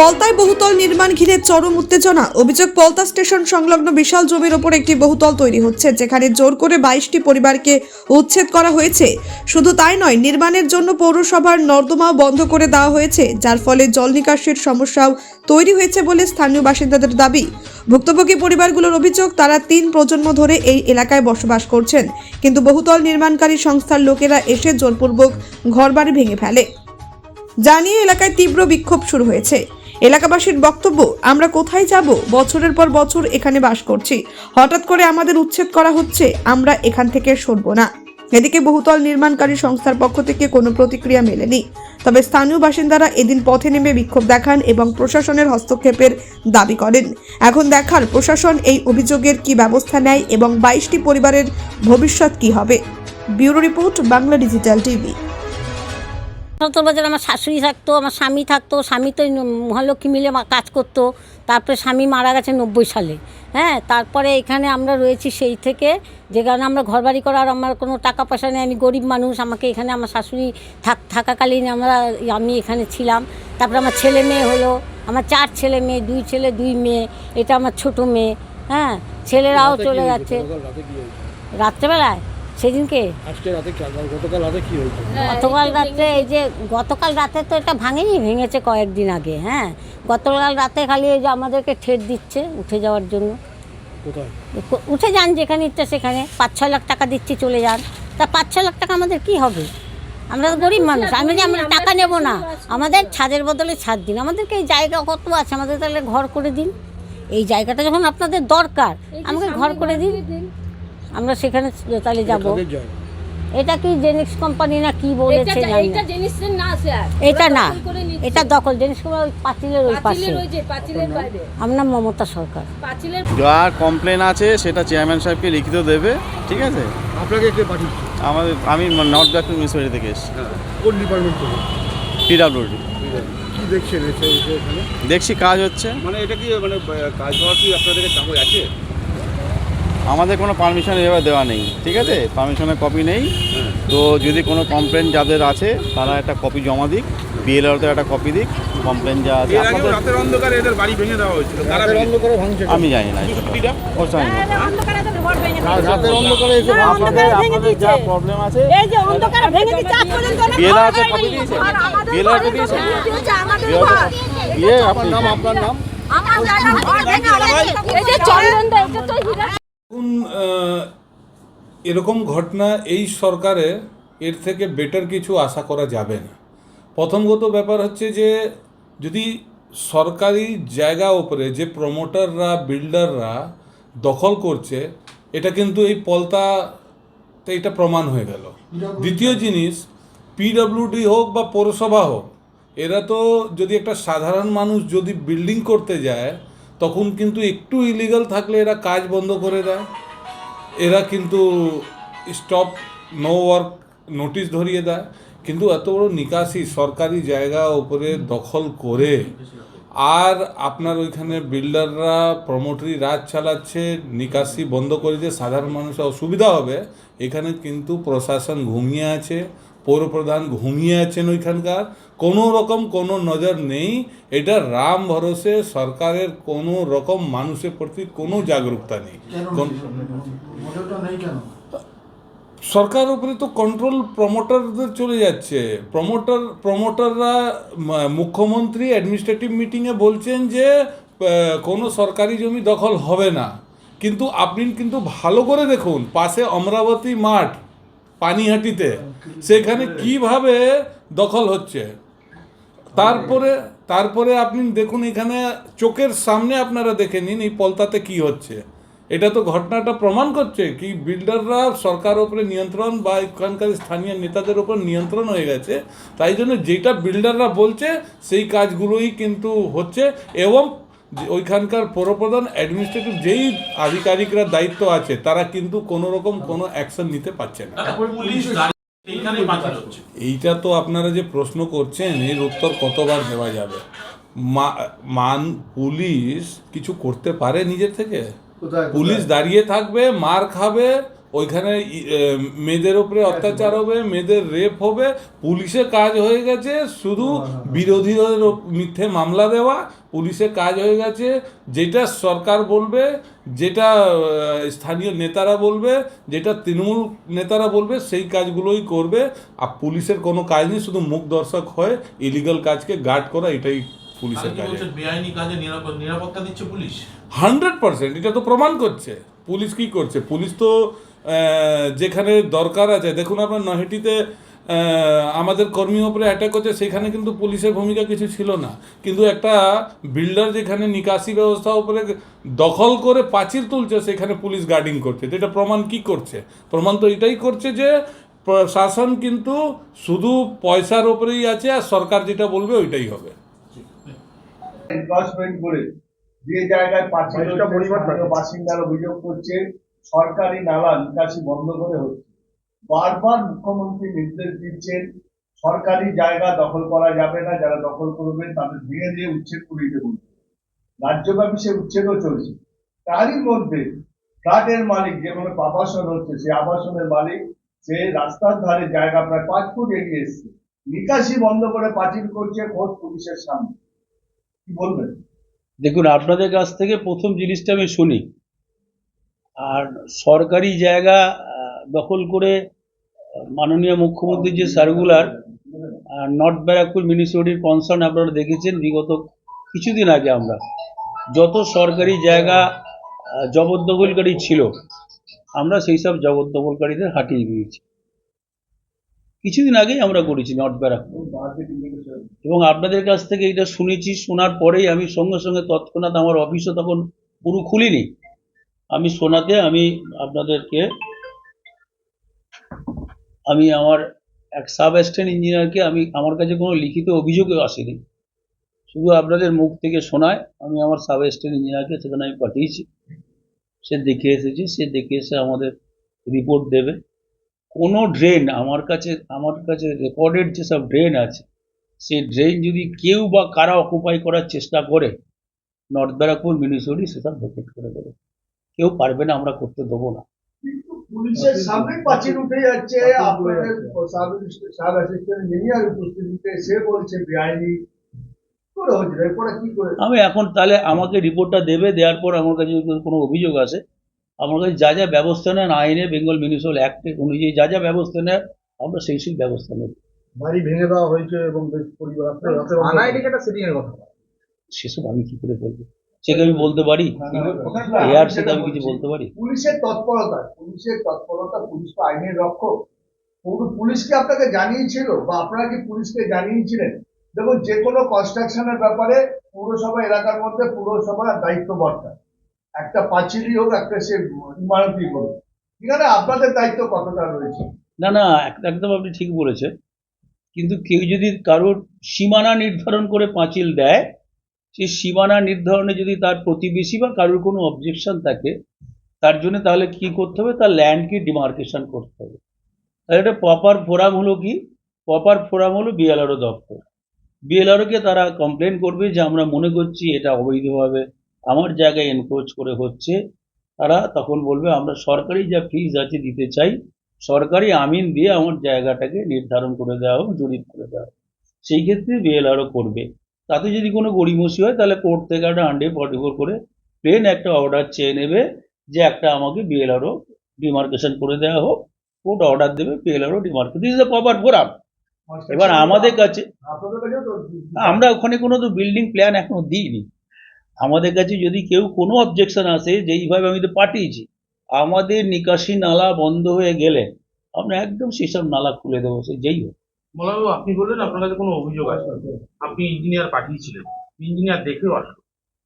পলতায় বহুতল নির্মাণ ঘিরে চরম উত্তেজনা। অভিযোগ, পলতা স্টেশন সংলগ্ন বিশাল জমির ওপর একটি বহুতল তৈরি হচ্ছে, যেখানে জোর করে বাইশটি পরিবারকে উচ্ছেদ করা হয়েছে। শুধু তাই নয়, নির্মাণের জন্য পৌরসভার নর্দমাও বন্ধ করে দেওয়া হয়েছে, যার ফলে জল নিকাশির সমস্যাও তৈরি হয়েছে বলে স্থানীয় বাসিন্দাদের দাবি। ভুক্তভোগী পরিবারগুলোর অভিযোগ, তারা তিন প্রজন্ম ধরে এই এলাকায় বসবাস করছেন, কিন্তু বহুতল নির্মাণকারী সংস্থার লোকেরা এসে জোরপূর্বক ঘরবাড়ি ভেঙে ফেলে। জানিয়ে এলাকায় তীব্র বিক্ষোভ শুরু হয়েছে। এলাকাবাসীর বক্তব্য, আমরা কোথায় যাব? বছরের পর বছর এখানে বাস করছি। হঠাৎ করে আমাদের উচ্ছেদ করা হচ্ছে, আমরা এখান থেকে সরব না। এদিকে বহুতল নির্মাণকারী সংস্থার পক্ষ থেকে কোনো প্রতিক্রিয়া মেলেনি। তবে স্থানীয় বাসিন্দারা এদিন পথে নেমে বিক্ষোভ দেখান এবং প্রশাসনের হস্তক্ষেপের দাবি করেন। এখন দেখার প্রশাসন এই অভিযোগের কি ব্যবস্থা নেয় এবং বাইশটি পরিবারের ভবিষ্যৎ কি হবে? Bureau report, Bangla digital TV. সত্তর বছর আমার শাশুড়ি থাকতো আমার স্বামী থাকতো স্বামী তো মহালক্ষ্মী মিলে কাজ করতো। তারপরে স্বামী মারা গেছে নব্বই সালে। হ্যাঁ তারপরে এখানে আমরা রয়েছি সেই থেকে যে কারণে আমরা ঘরবাড়ি করার আমার কোনো টাকা পয়সা নেই আমি গরিব মানুষ আমাকে এখানে আমার শাশুড়ি থাক থাকাকালীন আমরা আমি এখানে ছিলাম। তারপরে আমার ছেলে মেয়ে হলো আমার চার ছেলে মেয়ে দুই ছেলে দুই মেয়ে এটা আমার ছোট মেয়ে। হ্যাঁ ছেলেরাও চলে যাচ্ছে। রাত্রেবেলায়? সেদিনকে? আজকে রাতে গতকাল রাতে কি হয়েছে? গতকাল রাতে এই যে গতকাল রাতে তো এটা ভাঙেনি ভেঙেছে কয়েকদিন আগে হ্যাঁ? গতকাল রাতে খালি এই যে আমাদেরকে ঠেট দিচ্ছে উঠে যাওয়ার জন্য। উঠে যান যেখানে ইচ্ছে সেখানে পাঁচ ছয় লাখ টাকা দিচ্ছি চলে যান। তা পাঁচ ছয় লাখ টাকা আমাদের কি হবে? আমরা তো গরিব মানুষ আমি যে আমরা টাকা নেব না। আমাদের ছাদের বদলে ছাদ দিন। আমাদেরকে এই জায়গা কত আছে? আমাদের তাহলে ঘর করে দিন। এই জায়গাটা যখন আপনাদের দরকার আমাকে ঘর করে দিন। আমরা সেখানে তাহলে যাব। এটা কি জেনিক্স কোম্পানি না কি বলেছে জানি জিনিসের না স্যার এটা না। এটা দখল। জিনিস ওই পাঁচিলের ওই পাশে। পাঁচিলের ওই যে পাঁচিলের বাইরে। আমার মমতা সরকার। পাঁচিলের যার কমপ্লেন আছে সেটা চেয়ারম্যান সাহেবকে লিখিত দেবে ঠিক আছে? আপনাকে কে পাঠিয়েছে? আমাদের আমি নর্থ ব্যাক মিউনিসিপ্যালিটি থেকে এসেছি। কোন ডিপার্টমেন্ট থেকে? পিডাব্লিউডি কি দেখছেন দেখছি কাজ হচ্ছে। মানে এটা কি মানে কাজ হওয়ার কি আপনাদের কাছে কাগজ আছে? আমাদের কোনো পারমিশন এভাবে দেওয়া নেই ঠিক আছে? পারমিশনের কপি নেই। তো যদি কোনো কমপ্লেন যাদের আছে তারা একটা কপি জমা দিক। বিএলআরতে একটা কপি দিক। কমপ্লেন যা আছে এর আগে আপনাদের- রাতের অন্ধকারে এদের বাড়ি ভেঙে দেওয়া হয়েছিল। তারা রাতের অন্ধকারে ভাঙছে কেন? আমি জানি না। সত্যিটা ও জানি না। রাতের অন্ধকারে এসে হ্যাঁ, আপনাদের আপনাদের যা প্রবলেম আছে এই যে অন্ধকারে ভেঙে দিচ্ছে আজ পর্যন্ত বিএলআরতে কপি দিয়েছে। বিএলআরতে দিয়েছে। দিয়ে আপনি নাম আপনার নাম? এই যে চন্দনদা এটা তো হীরা এখন এরকম ঘটনা এই সরকারে এর থেকে বেটার কিছু আশা করা যাবে না। প্রথমগত ব্যাপার হচ্ছে যে যদি সরকারি জায়গা ওপরে যে প্রমোটাররা বিল্ডাররা দখল করছে এটা কিন্তু এই পলতাতে এটা প্রমাণ হয়ে গেল। দ্বিতীয় জিনিস পিডব্লিউডি হোক বা পৌরসভা হোক এরা তো যদি একটা সাধারণ মানুষ যদি বিল্ডিং করতে যায় তখন কিন্তু একটু ইলিগাল থাকলে এরা কাজ বন্ধ করে দেয়। এরা কিন্তু স্টপ নো ওয়ার্ক নোটিশ ধরিয়ে দেয়। কিন্তু এত বড় নিকাশি সরকারি জায়গা উপরে দখল করে, আর আপনার ওইখানে বিল্ডাররা প্রমোটারি রাজ চালাচ্ছে, নিকাশি বন্ধ করে যে সাধারণ মানুষের অসুবিধা হবে। এখানে কিন্তু প্রশাসন ঘুমিয়ে আছে। পৌরপ্রধান ঘুমিয়ে আছেন ওইখানকার। কোনো রকম কোনো নজর নেই। এটা রাম ভরসে সরকারের কোনো রকম মানুষের প্রতি কোনো জাগরুকতা নেই। সরকার? উপরে তো কন্ট্রোল প্রমোটারদের চলে যাচ্ছে। প্রমোটার প্রমোটাররা মুখ্যমন্ত্রী অ্যাডমিনিস্ট্রেটিভ মিটিংয়ে বলছেন যে কোনো সরকারি জমি দখল হবে না। কিন্তু আপনি কিন্তু ভালো করে দেখুন পাশে অমরাবতী মাঠ পানিহাটিতে সেখানে কীভাবে দখল হচ্ছে? তারপরে তারপরে আপনি দেখুন এখানে চোখের সামনে আপনারা দেখে নিন এই পলতাতে কি হচ্ছে। এটা তো ঘটনাটা প্রমাণ করছে কি বিল্ডাররা সরকার উপরে নিয়ন্ত্রণ বা এখানকার স্থানীয় নেতাদের উপর নিয়ন্ত্রণ হয়ে গেছে। তাই জন্য যেটা বিল্ডাররা বলছে সেই কাজগুলোই কিন্তু হচ্ছে এবং ওইখানকার পৌরপ্রধান অ্যাডমিনিস্ট্রেটিভ যেই আধিকারিকরা দায়িত্ব আছে তারা কিন্তু কোনো রকম কোনো অ্যাকশন নিতে পারছে না। এইটা তো আপনারা যে প্রশ্ন করছেন এর উত্তর কতবার দেওয়া যাবে? মা- মান পুলিশ কিছু করতে পারে নিজের থেকে? পুলিশ দাঁড়িয়ে থাকবে মার খাবে ওইখানে মেয়েদের ওপরে অত্যাচার হবে মেয়েদের রেপ হবে পুলিশের কাজ হয়ে গেছে শুধু বিরোধীদের মিথ্যে মামলা দেওয়া পুলিশের কাজ হয়ে গেছে যেটা সরকার বলবে যেটা স্থানীয় নেতারা বলবে যেটা তৃণমূল নেতারা বলবে সেই কাজগুলোই করবে আর পুলিশের কোনো কাজ নেই শুধু মুখ দর্শক হয়ে ইলিগাল কাজকে গার্ড করা এটাই পুলিশের কাজ। বেআইনি কাজে নিরাপত্তা দিচ্ছে পুলিশ? হান্ড্রেড পার্সেন্ট এটা তো প্রমাণ করছে পুলিশ কি করছে পুলিশ তো যেখানে দরকার আছে। দেখুন আপনার নহেটিতে আমাদের কর্মী ওপরে অ্যাটাক করছে সেখানে কিন্তু পুলিশের ভূমিকা কিছু ছিল না। কিন্তু একটা বিল্ডার যেখানে নিকাশি ব্যবস্থা উপরে দখল করে পাঁচিল তুলছে সেখানে পুলিশ গার্ডিং করছে। তো এটা প্রমাণ কি করছে? প্রমাণ তো এটাই করছে যে প্রশাসন কিন্তু শুধু পয়সার ওপরেই আছে আর সরকার যেটা বলবে ওইটাই হবে। করে যে জায়গায়। বাসিন্দারা অভিযোগ করছে সরকারি নালা নিকাশি বন্ধ করে হচ্ছে। বারবার মুখ্যমন্ত্রী নির্দেশ দিচ্ছেন, সরকারি জায়গা দখল করা যাবে না, যারা দখল করবেন তাদের ভেঙে দিয়ে উচ্ছেদ করে দিতে বলছে রাজ্যব্যাপী সে উচ্ছেদও চলছে। তারই মধ্যে ফ্ল্যাটের মালিক যেখানে আবাসন হচ্ছে সে আবাসনের মালিক, সে রাস্তার ধারে জায়গা প্রায় পাঁচ ফুট এগিয়ে এসছে। নিকাশি বন্ধ করে পাঁচিল করছে খোদ পুলিশের সামনে। কি বলবেন? দেখুন, আপনাদের কাছ থেকে প্রথম জিনিসটা আমি শুনি। আর সরকারি জায়গা দখল করে মাননীয় মুখ্যমন্ত্রীর যে সার্কুলার নর্থ ব্যারাকপুর মিউনিসিপ্যালিটির কনসার্ন আপনারা দেখেছেন বিগত কিছুদিন আগে আমরা। যত সরকারি জায়গা জবরদখলকারী ছিল, আমরা সেই সব জবরদখলকারীদের হাঁটিয়ে দিয়েছি। কিছুদিন আগেই আমরা করেছি নর্থ ব্যারাকপুর এবং আপনাদের কাছ থেকে এটা শুনেছি, শোনার পরেই আমি সঙ্গে সঙ্গে তৎক্ষণাৎ আমার অফিসও তখন পুরো খুলিনি। আমি শোনাতে আমি আপনাদেরকে, আমি আমার এক সাব অ্যাসিস্ট্যান্ট ইঞ্জিনিয়ারকে, আমি আমার কাছে কোনো লিখিত অভিযোগও আসেনি। শুধু আপনাদের মুখ থেকে শোনায়, আমি আমার সাব অ্যাসিস্ট্যান্ট ইঞ্জিনিয়ারকে সেখানে আমি পাঠিয়েছি। সে দেখে এসেছে, সে দেখে এসে আমাদের রিপোর্ট দেবে। কোনো ড্রেন আমার কাছে আমার কাছে রেকর্ডেড যেসব ড্রেন আছে সেই ড্রেন যদি কেউ বা কারা অকুপাই করার চেষ্টা করে নর্থ ব্যারাকপুর মিউনিসিপ্যালিটি সেটা ভেকেট করে দেবে। কেউ পারবে না আমরা করতে দেবো না। পুলিশের সামনে পাঁচিল উঠে যাচ্ছে আপনাদের সাব সাব অ্যাসিস্ট্যান্ট ইঞ্জিনিয়ার উপস্থিতিতে সে বলছে বেআইনি কি করে হচ্ছে এরপরে কি করে? আমি এখন তাহলে আমাকে রিপোর্টটা দেবে দেওয়ার পর আমার কাছে কোনো অভিযোগ আছে আমার কাছে যা যা ব্যবস্থা নেন আইনে বেঙ্গল মিউনিসিপ্যাল অ্যাক্ট অনুযায়ী যা যা ব্যবস্থা নেয় আমরা সেই সেই ব্যবস্থা নেব। বাড়ি ভেঙে দেওয়া হয়েছে এবং পরিবার সেসব আমি কি করে বলব? সেটা আমি বলতে পারি? এর সাথে আমি কিছু বলতে পারি? পুলিশের তৎপরতা পুলিশের তৎপরতা পুলিশ তো আইনের রক্ষক। পুরো- পুলিশ আপনাকে জানিয়েছিল বা আপনারা কি পুলিশকে জানিয়েছিলেন? দেখুন যে কোনো কনস্ট্রাকশনের ব্যাপারে পৌরসভা এলাকার মধ্যে পৌরসভার দায়িত্ব বর্তা একটা পাঁচিলই হোক একটা সে ইমারতই হোক। ঠিক আছে আপনাদের দায়িত্ব কতটা রয়েছে? না না এক- একদম আপনি ঠিক বলেছেন। কিন্তু কেউ যদি কারোর সীমানা নির্ধারণ করে পাঁচিল দেয় সেই সীমানা নির্ধারণে যদি তার প্রতিবেশী বা কারোর কোনো অবজেকশন থাকে, তার জন্য তাহলে কি করতে হবে? তার ল্যান্ডকে ডিমার্কেশন করতে হবে। তাহলে এটা প্রপার ফোরাম হলো কি? প্রপার ফোরাম হলো বিএলআরও দপ্তর। বিএলআরওকে তারা কমপ্লেন করবে যে, আমরা মনে করছি এটা অবৈধভাবে, আমার জায়গায় এনক্রোচ করে হচ্ছে। তারা তখন বলবে, আমরা সরকারি যা ফিজ আছে দিতে চাই, সরকারি আমিন দিয়ে আমার জায়গাটাকে নির্ধারণ করে দেওয়া হোক, জরিপ করে দেওয়া সেই ক্ষেত্রে বিএলআরও করবে। তাতে যদি কোনো গড়িমসি হয়, তাহলে কোর্ট থেকে একটা হান্ড্রেড ফর্টি ফোর করে প্লেন একটা অর্ডার চেয়ে নেবে যে একটা আমাকে বিএলআরও ডিমার্কেশন করে দেওয়া হোক। কোর্ট অর্ডার দেবে BLRO demarcation this the proper forum এবার আমাদের কাছে আমরা ওখানে কোনো তো বিল্ডিং প্ল্যান এখনও দিইনি। আমাদের কাছে যদি কেউ কোনো অবজেকশন আসে যে এইভাবে আমি তো পাঠিয়েছি, আমাদের নিকাশি নালা বন্ধ হয়ে গেলে আমরা একদম সেসব নালা খুলে দেবো, সে যেই হোক। মলাবাবু আপনি বললেন আপনার কাছে কোনো অভিযোগ আছে। আপনি ইঞ্জিনিয়ার পাঠিয়েছিলেন। ইঞ্জিনিয়ার দেখেও আসলো।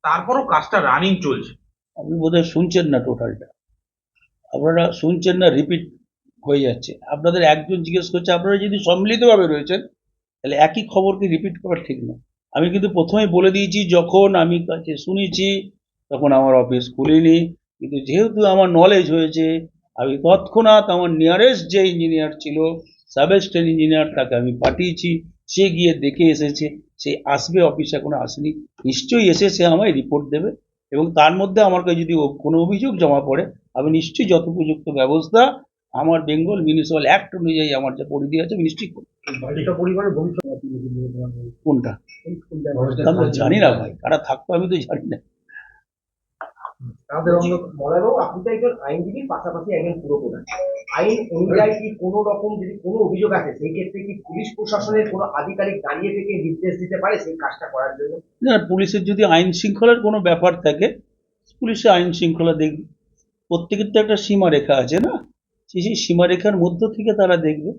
তারপরও কাজটা রানিং চলছে। আপনি বোধহয় শুনছেন না টোটালটা আপনারা শুনছেন না রিপিট হয়ে যাচ্ছে। আপনাদের একজন জিজ্ঞেস করছে, আপনারা যদি সম্মিলিতভাবে রয়েছেন, তাহলে একই খবরকে রিপিট করা ঠিক না আমি কিন্তু প্রথমে বলে দিয়েছি, যখন আমি কাছে শুনেছি, তখন আমার অফিস খুলিনি। কিন্তু যেহেতু আমার নলেজ হয়েছে, আমি তৎক্ষণাৎ আমার নিয়ারেস্ট যে ইঞ্জিনিয়ার ছিল সাব অ্যাসিস্ট্যান্ট ইঞ্জিনিয়ার তাকে আমি পাঠিয়েছি। সে গিয়ে দেখে এসেছে। সে আসবে অফিস এখনও আসেনি। নিশ্চয়ই এসে সে আমায় রিপোর্ট দেবে এবং তার মধ্যে আমার কাছে যদি কোনো অভিযোগ জমা পড়ে আমি নিশ্চয়ই যথোপযুক্ত ব্যবস্থা আমার বেঙ্গল মিউনিসিপ্যাল অ্যাক্ট অনুযায়ী আমার যে পরিধি আছে আমি নিশ্চয়ই কোনটা? জানি না ভাই। কারা থাকতো আমি তো জানি না। তাদের অন্য আপনি তো একজন পাশাপাশি একজন আইন অনুযায়ী কি কোনো রকম যদি কোনো অভিযোগ আছে সেই ক্ষেত্রে কি পুলিশ প্রশাসনের কোনো আধিকারিক দাঁড়িয়ে থেকে নির্দেশ দিতে পারে সেই কাজটা করার জন্য? না, পুলিশের যদি আইন শৃঙ্খলার কোনো ব্যাপার থাকে পুলিশের আইন শৃঙ্খলা দেখবে প্রত্যেকের তো একটা সীমারেখা আছে না? সেই সীমারেখার মধ্য থেকে তারা দেখবে।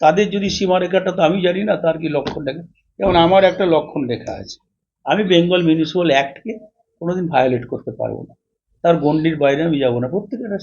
তাদের যদি সীমারেখাটা তো আমি জানি না, তার কি লক্ষণ রেখা যেমন আমার একটা লক্ষণ রেখা আছে। আমি বেঙ্গল মিউনিসিপ্যাল অ্যাক্টকে কোনোদিন ভায়োলেট করতে পারব না। তার গন্ডির বাইরে আমি যাব না। প্রত্যেকের।